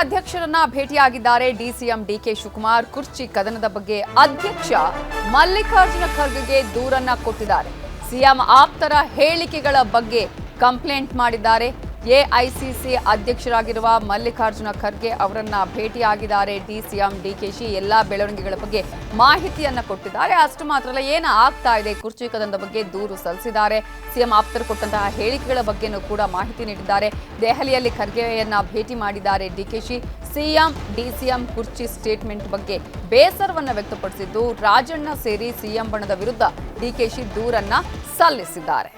ಅಧ್ಯಕ್ಷರನ್ನ ಭೇಟಿಯಾಗಿದ್ದಾರೆ D C M D K Shivakumar. ಕುರ್ಚಿ ಕದನದ ಬಗ್ಗೆ ಅಧ್ಯಕ್ಷ ಮಲ್ಲಿಕಾರ್ಜುನ ಖರ್ಗೆಗೆ ದೂರನ್ನ ಕೊಟ್ಟಿದ್ದಾರೆ. ಸಿಎಂ ಆಪ್ತರ ಹೇಳಿಕೆಗಳ ಬಗ್ಗೆ ಕಂಪ್ಲೇಂಟ್ ಮಾಡಿದ್ದಾರೆ. ಎಐಸಿಸಿ ಅಧ್ಯಕ್ಷರಾಗಿರುವ ಮಲ್ಲಿಕಾರ್ಜುನ ಖರ್ಗೆ ಅವರನ್ನ ಭೇಟಿಯಾಗಿದ್ದಾರೆ. ಡಿಸಿಎಂ ಡಿಕೆಶಿ ಎಲ್ಲ ಬೆಳವಣಿಗೆಗಳ ಬಗ್ಗೆ ಮಾಹಿತಿಯನ್ನ ಕೊಟ್ಟಿದ್ದಾರೆ. ಅಷ್ಟು ಮಾತ್ರ ಅಲ್ಲ ಏನು ಆಗ್ತಾ ಇದೆ? ಕುರ್ಚಿ ಕದನದ ಬಗ್ಗೆ ದೂರು ಸಲ್ಲಿಸಿದ್ದಾರೆ. ಸಿಎಂ ಆಪ್ತರು ಕೊಟ್ಟಂತಹ ಹೇಳಿಕೆಗಳ ಬಗ್ಗೆನೂ ಕೂಡ ಮಾಹಿತಿ ನೀಡಿದ್ದಾರೆ. ದೆಹಲಿಯಲ್ಲಿ ಖರ್ಗೆಯನ್ನ ಭೇಟಿ ಮಾಡಿದ್ದಾರೆ ಡಿಕೆಶಿ ಸಿಎಂ ಡಿಸಿಎಂ ಕುರ್ಚಿ ಸ್ಟೇಟ್ಮೆಂಟ್ ಬಗ್ಗೆ ಬೇಸರವನ್ನ ವ್ಯಕ್ತಪಡಿಸಿದ್ದು, ರಾಜಣ್ಣ ಸೇರಿ ಸಿಎಂ ಬಣದ ವಿರುದ್ಧ ಡಿಕೆಶಿ ದೂರನ್ನ ಸಲ್ಲಿಸಿದ್ದಾರೆ.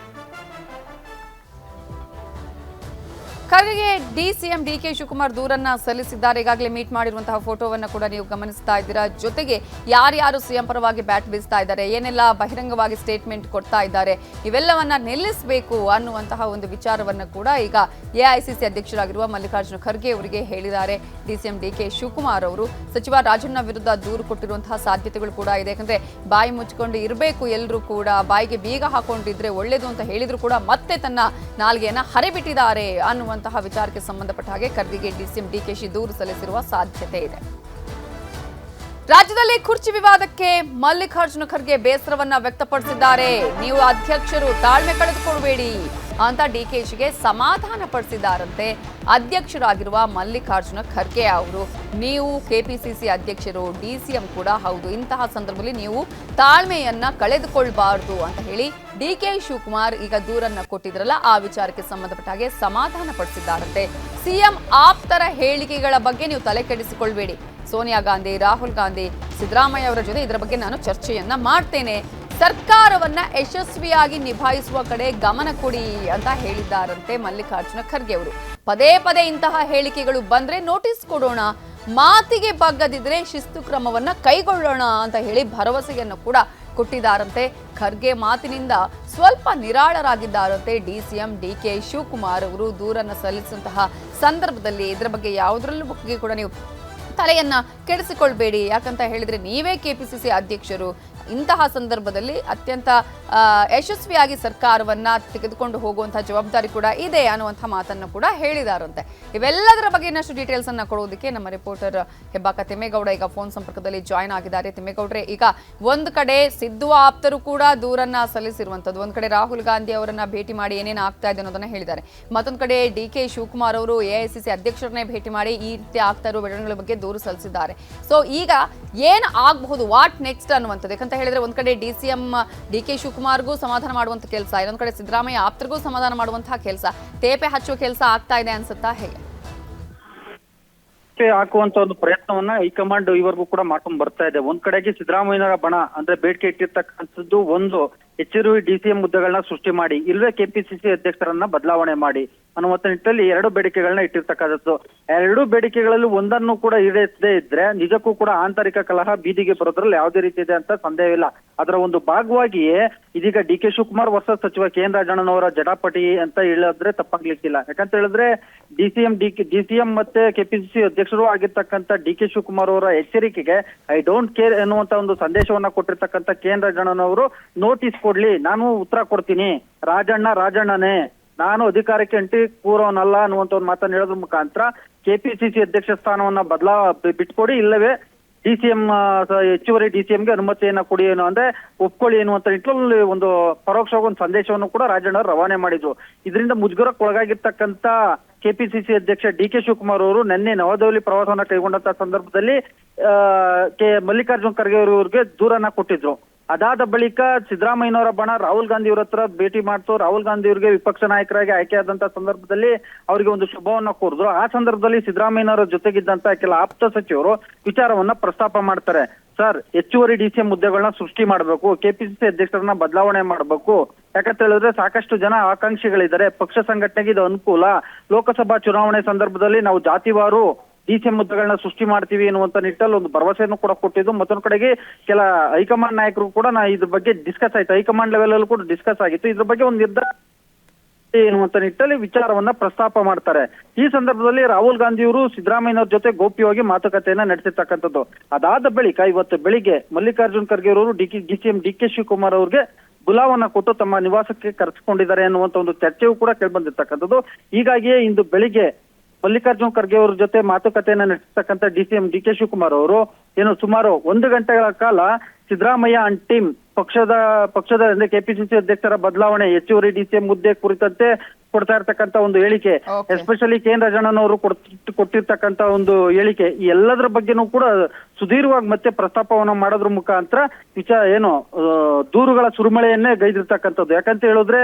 ಖರ್ಗೆಗೆ ಡಿಸಿಎಂ ಡಿಕೆ ಶಿವಕುಮಾರ್ ದೂರನ್ನ ಸಲ್ಲಿಸಿದ್ದಾರೆ. ಈಗಾಗಲೇ ಮೀಟ್ ಮಾಡಿರುವಂತಹ ಫೋಟೋವನ್ನ ಕೂಡ ನೀವು ಗಮನಿಸ್ತಾ ಇದ್ದೀರಾ. ಜೊತೆಗೆ ಯಾರ್ಯಾರು ಸಿಎಂ ಪರವಾಗಿ ಬ್ಯಾಟ್ ಬೀಸ್ತಾ ಇದ್ದಾರೆ, ಏನೆಲ್ಲ ಬಹಿರಂಗವಾಗಿ ಸ್ಟೇಟ್ಮೆಂಟ್ ಕೊಡ್ತಾ ಇದ್ದಾರೆ, ಇವೆಲ್ಲವನ್ನ ನಿಲ್ಲಿಸಬೇಕು ಅನ್ನುವಂತಹ ಒಂದು ವಿಚಾರವನ್ನ ಕೂಡ ಈಗ ಎಐಸಿಸಿ ಅಧ್ಯಕ್ಷರಾಗಿರುವ ಮಲ್ಲಿಕಾರ್ಜುನ ಖರ್ಗೆ ಅವರಿಗೆ ಹೇಳಿದ್ದಾರೆ. ಡಿಸಿಎಂ ಡಿಕೆ ಶಿವಕುಮಾರ್ ಅವರು ಸಚಿವ ರಾಜಣ್ಣ ವಿರುದ್ಧ ದೂರು ಕೊಟ್ಟಿರುವಂತಹ ಸಾಧ್ಯತೆಗಳು ಕೂಡ ಇದೆ. ಯಾಕಂದ್ರೆ ಬಾಯಿ ಮುಚ್ಚಿಕೊಂಡು ಇರಬೇಕು ಎಲ್ಲರೂ ಕೂಡ, ಬಾಯಿಗೆ ಬೀಗ ಹಾಕೊಂಡಿದ್ರೆ ಒಳ್ಳೇದು ಅಂತ ಹೇಳಿದ್ರು ಕೂಡ ಮತ್ತೆ ತನ್ನ ನಾಲ್ಗೆಯನ್ನ ಹರಿಬಿಟ್ಟಿದ್ದಾರೆ ಅನ್ನುವಂತಹ ವಿಚಾರಕ್ಕೆ ಸಂಬಂಧಪಟ್ಟ ಹಾಗೆ ಕರ್ದಿಗೆ ಡಿಸಿಎಂ ಡಿಕೆಶಿ ದೂರು ಸಲ್ಲಿಸಿರುವ ಸಾಧ್ಯತೆ ಇದೆ. ರಾಜ್ಯದಲ್ಲಿ ಕುರ್ಚಿ ವಿವಾದಕ್ಕೆ ಮಲ್ಲಿಕಾರ್ಜುನ ಖರ್ಗೆ ಬೇಸರವನ್ನ ವ್ಯಕ್ತಪಡಿಸಿದ್ದಾರೆ. ನೀವು ಅಧ್ಯಕ್ಷರು ತಾಳ್ಮೆ ಕಳೆದುಕೊಳ್ಬೇಡಿ. ಅಂತ ಡಿ ಕೆ ಶಿಗೆ ಸಮಾಧಾನ ಪಡಿಸಿದ್ದಾರಂತೆ. ಅಧ್ಯಕ್ಷರಾಗಿರುವ ಮಲ್ಲಿಕಾರ್ಜುನ ಖರ್ಗೆ ಅವರು. ನೀವು ಕೆಪಿಸಿಸಿ ಅಧ್ಯಕ್ಷರು ಡಿಸಿಎಂ ಕೂಡ ಹೌದು. ಇಂತಹ ಸಂದರ್ಭದಲ್ಲಿ ನೀವು ತಾಳ್ಮೆಯನ್ನ ಕಳೆದುಕೊಳ್ಬಾರ್ದು ಅಂತ ಹೇಳಿ ಡಿ ಕೆ ಶಿವಕುಮಾರ್ ಈಗ ದೂರನ್ನ ಕೊಟ್ಟಿದ್ರಲ್ಲ, ಆ ವಿಚಾರಕ್ಕೆ ಸಂಬಂಧಪಟ್ಟ ಹಾಗೆ ಸಮಾಧಾನ ಪಡಿಸಿದ್ದಾರಂತೆ. ಸಿಎಂ ಆಪ್ತರ ಹೇಳಿಕೆಗಳ ಬಗ್ಗೆ ನೀವು ತಲೆ ಕೆಡಿಸಿಕೊಳ್ಬೇಡಿ. ಸೋನಿಯಾ ಗಾಂಧಿ, ರಾಹುಲ್ ಗಾಂಧಿ, ಸಿದ್ದರಾಮಯ್ಯ ಅವರ ಜೊತೆ ಇದರ ಬಗ್ಗೆ ನಾನು ಚರ್ಚೆಯನ್ನ ಮಾಡ್ತೇನೆ. ಸರ್ಕಾರವನ್ನ ಯಶಸ್ವಿಯಾಗಿ ನಿಭಾಯಿಸುವ ಕಡೆ ಗಮನ ಕೊಡಿ ಅಂತ ಹೇಳಿದ್ದಾರಂತೆ ಮಲ್ಲಿಕಾರ್ಜುನ ಖರ್ಗೆ ಅವರು. ಪದೇ ಪದೇ ಇಂತಹ ಹೇಳಿಕೆಗಳು ಬಂದ್ರೆ ನೋಟಿಸ್ ಕೊಡೋಣ, ಮಾತಿಗೆ ಬಗ್ಗದಿದ್ರೆ ಶಿಸ್ತು ಕ್ರಮವನ್ನ ಕೈಗೊಳ್ಳೋಣ ಅಂತ ಹೇಳಿ ಭರವಸೆಯನ್ನು ಕೂಡ ಕೊಟ್ಟಿದ್ದಾರಂತೆ ಖರ್ಗೆ ಮಾತಿನಿಂದ. ಸ್ವಲ್ಪ ನಿರಾಳರಾಗಿದ್ದಾರಂತೆ ಡಿಸಿಎಂ ಡಿ ಕೆ ಶಿವಕುಮಾರ್ ಅವರು ದೂರನ್ನು ಸಲ್ಲಿಸಿದಂತಹ ಸಂದರ್ಭದಲ್ಲಿ. ಇದರ ಬಗ್ಗೆ ಯಾವುದರಲ್ಲೂ ಬಗ್ಗೆ ಕೂಡ ನೀವು ತಲೆಯನ್ನ ಕೆಡಿಸಿಕೊಳ್ಬೇಡಿ. ಯಾಕಂತ ಹೇಳಿದ್ರೆ ನೀವೇ ಕೆಪಿಸಿಸಿ ಅಧ್ಯಕ್ಷರು ಇಂತಹ ಸಂದರ್ಭದಲ್ಲಿ ಅತ್ಯಂತ ಯಶಸ್ವಿಯಾಗಿ ಸರ್ಕಾರವನ್ನ ತೆಗೆದುಕೊಂಡು ಹೋಗುವಂತಹ ಜವಾಬ್ದಾರಿ ಕೂಡ ಇದೆ ಅನ್ನುವಂಥ ಮಾತನ್ನು ಕೂಡ ಹೇಳಿದಾರಂತೆ. ಇವೆಲ್ಲದರ ಬಗ್ಗೆ ಇನ್ನಷ್ಟು ಡೀಟೇಲ್ಸ್ ಅನ್ನ ಕೊಡೋದಕ್ಕೆ ನಮ್ಮ ರಿಪೋರ್ಟರ್ ಹೆಬ್ಬಾಕ ತಿಮ್ಮೇಗೌಡ ಈಗ ಫೋನ್ ಸಂಪರ್ಕದಲ್ಲಿ ಜಾಯ್ನ್ ಆಗಿದ್ದಾರೆ. ತಿಮ್ಮೇಗೌಡ್ರೆ, ಈಗ ಒಂದು ಕಡೆ ಸಿದ್ದು ಆಪ್ತರು ಕೂಡ ದೂರನ್ನ ಸಲ್ಲಿಸಿರುವಂತದ್ದು ಒಂದ್ ಕಡೆ ರಾಹುಲ್ ಗಾಂಧಿ ಅವರನ್ನ ಭೇಟಿ ಮಾಡಿ ಏನೇನು ಆಗ್ತಾ ಇದೆ ಅನ್ನೋದನ್ನ ಹೇಳಿದ್ದಾರೆ. ಮತ್ತೊಂದು ಕಡೆ ಡಿ ಕೆ ಶಿವಕುಮಾರ್ ಅವರು ಎಐಸಿಸಿ ಅಧ್ಯಕ್ಷರನ್ನೇ ಭೇಟಿ ಮಾಡಿ ಈ ರೀತಿ ಆಗ್ತಾ ಇರುವ ಬೆಳವಣಿಗೆಗಳ ಬಗ್ಗೆ ದೂರು ಸಲ್ಲಿಸಿದ್ದಾರೆ. ಸೊ ಈಗ ಏನ್ ಆಗಬಹುದು ವಾಟ್ ನೆಕ್ಸ್ಟ್ ಅನ್ನುವಂಥದ್ದು. ಯಾಕಂತ ಹೇಳಿದ್ರೆ ಒಂದ್ ಕಡೆ D C M, D K ಶಿವಕುಮಾರ್ಗೂ ಸಮಾಧಾನ ಮಾಡುವಂತ ಕೆಲಸ. ಇನ್ನೊಂದು ಕಡೆ ಸಿದ್ದರಾಮಯ್ಯ ಆಪ್ತರಿಗೂ ಸಮಾಧಾನ ಮಾಡುವಂತಹ ಕೆಲಸ. ತೇಪೆ ಹಚ್ಚುವ ಕೆಲಸ ಆಗ್ತಾ ಇದೆ ಅನ್ಸುತ್ತಾ ಹೇಗೆ ಹಾಕುವಂತ ಒಂದು ಪ್ರಯತ್ನವನ್ನ ಹೈಕಮಾಂಡ್ ಇವರೆಗೂ ಕೂಡ ಮಾಡ್ಕೊಂಡ್ ಬರ್ತಾ ಇದೆ. ಒಂದ್ ಕಡೆಗೆ ಸಿದ್ದರಾಮಯ್ಯನವರ ಬಣ ಅಂದ್ರೆ ಬೇಡಿಕೆ ಇಟ್ಟಿರ್ತಕ್ಕಂಥದ್ದು ಒಂದು ಹೆಚ್ಚುವರಿ ಡಿಸಿಎಂ ಹುದ್ದೆಗಳನ್ನ ಸೃಷ್ಟಿ ಮಾಡಿ, ಇಲ್ಲವೇ ಕೆಪಿಸಿಸಿ ಅಧ್ಯಕ್ಷರನ್ನ ಬದಲಾವಣೆ ಮಾಡಿ ಅನ್ನುವಂತ ನಿಟ್ಟಿನಲ್ಲಿ ಎರಡು ಬೇಡಿಕೆಗಳನ್ನ ಇಟ್ಟಿರ್ತಕ್ಕಂಥದ್ದು. ಎರಡು ಬೇಡಿಕೆಗಳಲ್ಲಿ ಒಂದನ್ನು ಕೂಡ ಈಡೇರಿಸದೇ ಇದ್ರೆ ನಿಜಕ್ಕೂ ಕೂಡ ಆಂತರಿಕ ಕಲಹ ಬೀದಿಗೆ ಬರೋದ್ರಲ್ಲಿ ಯಾವುದೇ ರೀತಿ ಇದೆ ಅಂತ ಸಂದೇಹವಿಲ್ಲ. ಅದರ ಒಂದು ಭಾಗವಾಗಿಯೇ ಇದೀಗ ಡಿ ಕೆ ಶಿವಕುಮಾರ್ ಹೊಸ ಸಚಿವ ಕೇಂದ್ರ ರಾಜಣ್ಣನವರ ಜಟಾಪಟಿ ಅಂತ ಹೇಳಿದ್ರೆ ತಪ್ಪಾಗ್ಲಿಕ್ಕಿಲ್ಲ. ಯಾಕಂತ ಹೇಳಿದ್ರೆ ಡಿಸಿಎಂ ಡಿ ಡಿಸಿಎಂ ಮತ್ತೆ ಕೆಪಿಸಿಸಿ ಅಧ್ಯಕ್ಷರು ಆಗಿರ್ತಕ್ಕಂಥ ಡಿ ಕೆ ಶಿವಕುಮಾರ್ ಅವರ ಎಚ್ಚರಿಕೆಗೆ ಐ ಡೋಂಟ್ ಕೇರ್ ಎನ್ನುವಂತ ಒಂದು ಸಂದೇಶವನ್ನ ಕೊಟ್ಟಿರ್ತಕ್ಕಂಥ ಕೇಂದ್ರ ರಾಜಣ್ಣನವರು ನೋಟಿಸ್ ಕೊಡ್ಲಿ, ನಾನು ಉತ್ತರ ಕೊಡ್ತೀನಿ. ರಾಜಣ್ಣ, ರಾಜಣ್ಣನೇ, ನಾನು ಅಧಿಕಾರಕ್ಕೆ ಅಂಟಿ, ಕೂರೋನಲ್ಲ ಅನ್ನುವಂತ ಒಂದು ಮಾತನ್ನ ಹೇಳೋದ್ರ ಮುಖಾಂತರ ಕೆಪಿಸಿಸಿ ಅಧ್ಯಕ್ಷ ಸ್ಥಾನವನ್ನ ಬದಲಾ ಬಿಟ್ಕೊಡಿ, ಇಲ್ಲವೇ ಡಿಸಿಎಂ ಹೆಚ್ಚುವರಿ ಡಿಸಿಎಂಗೆ ಅನುಮತಿಯನ್ನ ಕೊಡಿ ಏನು ಅಂದ್ರೆ ಒಪ್ಕೊಳ್ಳಿ ಎನ್ನುವಂತ ನಿಟ್ಟಿನಲ್ಲಿ ಒಂದು ಪರೋಕ್ಷವಾಗಿ ಒಂದು ಸಂದೇಶವನ್ನು ಕೂಡ ರಾಜಣ್ಣ ರವಾನೆ ಮಾಡಿದ್ರು. ಇದರಿಂದ ಮುಜುಗರಕ್ಕೆ ಒಳಗಾಗಿರ್ತಕ್ಕಂತ ಕೆಪಿಸಿಸಿ ಅಧ್ಯಕ್ಷ ಡಿ ಕೆ ಶಿವಕುಮಾರ್ ಅವರು ನಿನ್ನೆ ನವದೆಹಲಿ ಪ್ರವಾಸವನ್ನ ಕೈಗೊಂಡಂತ ಸಂದರ್ಭದಲ್ಲಿ ಕೆ ಮಲ್ಲಿಕಾರ್ಜುನ್ ಖರ್ಗೆ ಅವರಿಗೆ ದೂರನ್ನ ಕೊಟ್ಟಿದ್ರು. ಅದಾದ ಬಳಿಕ ಸಿದ್ದರಾಮಯ್ಯನವರ ಬಣ ರಾಹುಲ್ ಗಾಂಧಿ ಅವರ ಹತ್ರ ಭೇಟಿ ಮಾಡ್ತು. ರಾಹುಲ್ ಗಾಂಧಿ ಅವರಿಗೆ ವಿಪಕ್ಷ ನಾಯಕರಾಗಿ ಆಯ್ಕೆಯಾದಂತ ಸಂದರ್ಭದಲ್ಲಿ ಅವರಿಗೆ ಒಂದು ಶುಭವನ್ನ ಕೋರಿದ್ರು. ಆ ಸಂದರ್ಭದಲ್ಲಿ ಸಿದ್ದರಾಮಯ್ಯನವರ ಜೊತೆಗಿದ್ದಂತ ಕೆಲ ಆಪ್ತ ಸಚಿವರು ವಿಚಾರವನ್ನ ಪ್ರಸ್ತಾಪ ಮಾಡ್ತಾರೆ. ಸರ್, ಹೆಚ್ಚುವರಿ ಡಿ ಸಿ ಹುದ್ದೆಗಳನ್ನ ಸೃಷ್ಟಿ ಮಾಡಬೇಕು, ಕೆಪಿಸಿಸಿ ಅಧ್ಯಕ್ಷರನ್ನ ಬದಲಾವಣೆ ಮಾಡಬೇಕು. ಯಾಕಂತ ಹೇಳಿದ್ರೆ ಸಾಕಷ್ಟು ಜನ ಆಕಾಂಕ್ಷಿಗಳಿದ್ದಾರೆ. ಪಕ್ಷ ಸಂಘಟನೆಗೆ ಇದು ಅನುಕೂಲ. ಲೋಕಸಭಾ ಚುನಾವಣೆ ಸಂದರ್ಭದಲ್ಲಿ ನಾವು ಜಾತಿವಾರು ಡಿಸಿಎಂ ಮುದ್ದೆಗಳನ್ನ ಸೃಷ್ಟಿ ಮಾಡ್ತೀವಿ ಎನ್ನುವಂತ ನಿಟ್ಟಲ್ಲಿ ಒಂದು ಭರವಸೆಯನ್ನು ಕೂಡ ಕೊಟ್ಟಿದ್ದು. ಮತ್ತೊಂದು ಕಡೆಗೆ ಕೆಲ ಹೈಕಮಾಂಡ್ ನಾಯಕರು ಕೂಡ ನಾ ಇದ್ರ ಬಗ್ಗೆ ಡಿಸ್ಕಸ್ ಆಯ್ತು. ಹೈಕಮಾಂಡ್ ಲೆವೆಲ್ ಅಲ್ಲಿ ಕೂಡ ಡಿಸ್ಕಸ್ ಆಗಿತ್ತು. ಇದ್ರ ಬಗ್ಗೆ ಒಂದು ನಿರ್ಧಾರ ಎನ್ನುವಂತ ನಿಟ್ಟಲ್ಲಿ ವಿಚಾರವನ್ನ ಪ್ರಸ್ತಾಪ ಮಾಡ್ತಾರೆ. ಈ ಸಂದರ್ಭದಲ್ಲಿ ರಾಹುಲ್ ಗಾಂಧಿಯವರು ಸಿದ್ದರಾಮಯ್ಯನವ್ರ ಜೊತೆ ಗೋಪ್ಯವಾಗಿ ಮಾತುಕತೆಯನ್ನ ನಡೆಸಿರ್ತಕ್ಕಂಥದ್ದು ಅದಾದ ಬಳಿಕ ಇವತ್ತು ಬೆಳಿಗ್ಗೆ ಮಲ್ಲಿಕಾರ್ಜುನ್ ಖರ್ಗೆ ಅವರು D K M D K Shivakumar ಅವ್ರಿಗೆ ಬುಲಾವನ್ನ ಕೊಟ್ಟು ತಮ್ಮ ನಿವಾಸಕ್ಕೆ ಕರೆಸಿಕೊಂಡಿದ್ದಾರೆ ಅನ್ನುವಂತ ಒಂದು ಚರ್ಚೆಯೂ ಕೂಡ ಕೇಳ್ಬಂದಿರ್ತಕ್ಕಂಥದ್ದು ಹೀಗಾಗಿಯೇ ಇಂದು ಬೆಳಿಗ್ಗೆ ಮಲ್ಲಿಕಾರ್ಜುನ್ ಖರ್ಗೆ ಅವ್ರ ಜೊತೆ ಮಾತುಕತೆಯನ್ನ ನಡೆಸತಕ್ಕಂತ D C M D K Shivakumar ಅವರು ಏನು ಸುಮಾರು ಒಂದು ಗಂಟೆಗಳ ಕಾಲ ಸಿದ್ದರಾಮಯ್ಯ ಅಂಡ್ ಟೀಮ್ ಪಕ್ಷದ ಪಕ್ಷದ ಅಂದ್ರೆ ಕೆಪಿಸಿಸಿ ಅಧ್ಯಕ್ಷರ ಬದಲಾವಣೆ ಹೆಚ್ಚುವರಿ ಡಿ ಸಿ ಎಂ ಹುದ್ದೆ ಕುರಿತಂತೆ ಕೊಡ್ತಾ ಇರ್ತಕ್ಕಂತ ಒಂದು ಹೇಳಿಕೆ ಎಸ್ಪೆಷಲಿ ಕೆ ಎನ್ ರಾಜಣ್ಣನವರು ಕೊಟ್ಟಿರ್ತಕ್ಕಂತ ಒಂದು ಹೇಳಿಕೆ ಈ ಎಲ್ಲದರ ಬಗ್ಗೆನೂ ಕೂಡ ಸುದೀರ್ಘವಾಗಿ ಮತ್ತೆ ಪ್ರಸ್ತಾಪವನ್ನು ಮಾಡೋದ್ರ ಮುಖಾಂತರ ವಿಚಾರ ಏನು ದೂರುಗಳ ಸುರುಮಳೆಯನ್ನೇ ಗೈದಿರ್ತಕ್ಕಂಥದ್ದು. ಯಾಕಂತ ಹೇಳಿದ್ರೆ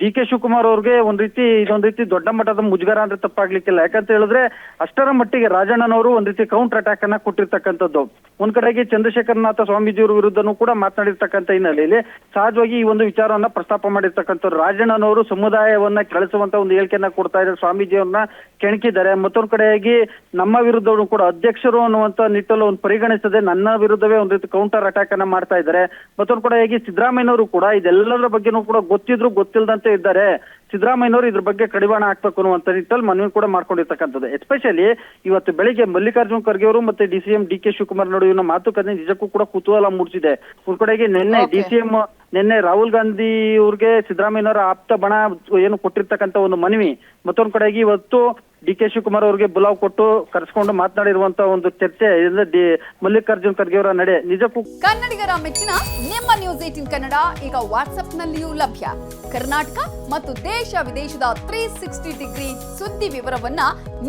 ಡಿ ಕೆ ಶಿವಕುಮಾರ್ ಅವ್ರಿಗೆ ಒಂದ್ ರೀತಿ, ಇದೊಂದ್ ರೀತಿ ದೊಡ್ಡ ಮಟ್ಟದ ಮುಜುಗರ ಅಂದ್ರೆ ತಪ್ಪಾಗ್ಲಿಕ್ಕಿಲ್ಲ. ಯಾಕಂತ ಹೇಳಿದ್ರೆ ಅಷ್ಟರ ಮಟ್ಟಿಗೆ ರಾಜಣ್ಣನವರು ಒಂದ್ ರೀತಿ ಕೌಂಟರ್ ಅಟ್ಯಾಕ್ ಅನ್ನ ಕೊಟ್ಟಿರ್ತಕ್ಕಂಥದ್ದು. ಒಂದ್ ಕಡೆಗೆ ಚಂದ್ರಶೇಖರನಾಥ ಸ್ವಾಮೀಜಿಯವರ ವಿರುದ್ಧನೂ ಕೂಡ ಮಾತನಾಡಿರ್ತಕ್ಕಂಥ ಹಿನ್ನೆಲೆಯಲ್ಲಿ ಸಹಜವಾಗಿ ಈ ಒಂದು ವಿಚಾರವನ್ನ ಪ್ರಸ್ತಾಪ ಮಾಡಿರ್ತಕ್ಕಂಥವ್ರು. ರಾಜಣ್ಣನವರು ಸಮುದಾಯವನ್ನ ಕೆಳಸುವಂತ ಒಂದು ಹೇಳಿಕೆಯನ್ನ ಕೊಡ್ತಾ ಇದ್ದಾರೆ. ಸ್ವಾಮೀಜಿಯವ್ರನ್ನ ಕೆಣಕಿದ್ದಾರೆ. ಮತ್ತೊಂದ್ ಕಡೆಯಾಗಿ ನಮ್ಮ ವಿರುದ್ಧವೂ ಕೂಡ ಅಧ್ಯಕ್ಷರು ಅನ್ನುವಂತ ನಿಟ್ಟಲು ಒಂದು ಪರಿಗಣಿಸದೆ ನನ್ನ ವಿರುದ್ಧವೇ ಒಂದ್ ರೀತಿ ಕೌಂಟರ್ ಅಟ್ಯಾಕ್ ಅನ್ನ ಮಾಡ್ತಾ ಇದ್ದಾರೆ. ಮತ್ತೊಂದ್ ಕಡೆಯಾಗಿ ಸಿದ್ದರಾಮಯ್ಯನವರು ಕೂಡ ಇದೆಲ್ಲದರ ಬಗ್ಗೆನೂ ಕೂಡ ಗೊತ್ತಿದ್ರು ಗೊತ್ತಿಲ್ಲದಂತೆ ಇದ್ದಾರೆ ಸಿದ್ದರಾಮಯ್ಯನವರು ಇದ್ರ ಬಗ್ಗೆ ಕಡಿವಾಣ ಹಾಕ್ಬೇಕು ಅನ್ನುವಂತ ನಿಟ್ಟಲ್ಲಿ ಮನವಿ ಕೂಡ ಮಾಡ್ಕೊಂಡಿರ್ತಕ್ಕಂಥದ್ದು ಎಸ್ಪೆಷಲಿ ಇವತ್ತು ಬೆಳಿಗ್ಗೆ ಮಲ್ಲಿಕಾರ್ಜುನ್ ಖರ್ಗೆ ಅವರು ಮತ್ತೆ D C M D K Shivakumar ನಡುವಿನ ಮಾತುಕತೆ ನಿಜಕ್ಕೂ ಕೂಡ ಕುತೂಹಲ ಮೂಡಿಸಿದೆ ಒಂದ್ ಕಡೆಗೆ ನಿನ್ನೆ. ಡಿ ಸಿ ಎಂ ನಿನ್ನೆ ರಾಹುಲ್ ಗಾಂಧಿ ಅವ್ರಿಗೆ ಸಿದ್ದರಾಮಯ್ಯನವರ ಆಪ್ತ ಬಣ ಏನು ಕೊಟ್ಟಿರ್ತಕ್ಕಂಥ ಒಂದು ಮನವಿ ಮತ್ತೊಂದ್ ಕಡೆಗೆ ಇವತ್ತು ಡಿ ಕೆ ಶಿವಕುಮಾರ್ ಅವರಿಗೆ ಬುಲಾವ್ ಕೊಟ್ಟು ಕರೆಸ್ಕೊಂಡು ಮಾತನಾಡಿರುವಂತ ಒಂದು ಚರ್ಚೆ ಡಿ ಮಲ್ಲಿಕಾರ್ಜುನ್ ಖರ್ಗೆ ಅವರ ನಡೆ. ನಿಜಕ್ಕೂ ಕನ್ನಡಿಗರ ಮೆಚ್ಚಿನ ನಿಮ್ಮ ನ್ಯೂಸ್ ಏಟಿನ್ ಕನ್ನಡ ಈಗ ವಾಟ್ಸ್ಆಪ್ನಲ್ಲಿಯೂ ಲಭ್ಯ. ಕರ್ನಾಟಕ ಮತ್ತು ದೇಶ ವಿದೇಶದ ತ್ರೀ ಸಿಕ್ಸ್ಟಿ ಡಿಗ್ರಿ ಸುದ್ದಿ ವಿವರವನ್ನ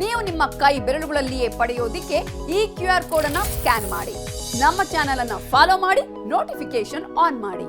ನೀವು ನಿಮ್ಮ ಕೈ ಬೆರಳುಗಳಲ್ಲಿಯೇ ಪಡೆಯೋದಿಕ್ಕೆ ಈ ಕ್ಯೂ ಆರ್ ಕೋಡ್ ಸ್ಕ್ಯಾನ್ ಮಾಡಿ. ನಮ್ಮ ಚಾನೆಲ್ ಅನ್ನ ಫಾಲೋ ಮಾಡಿ ನೋಟಿಫಿಕೇಶನ್ ಆನ್ ಮಾಡಿ.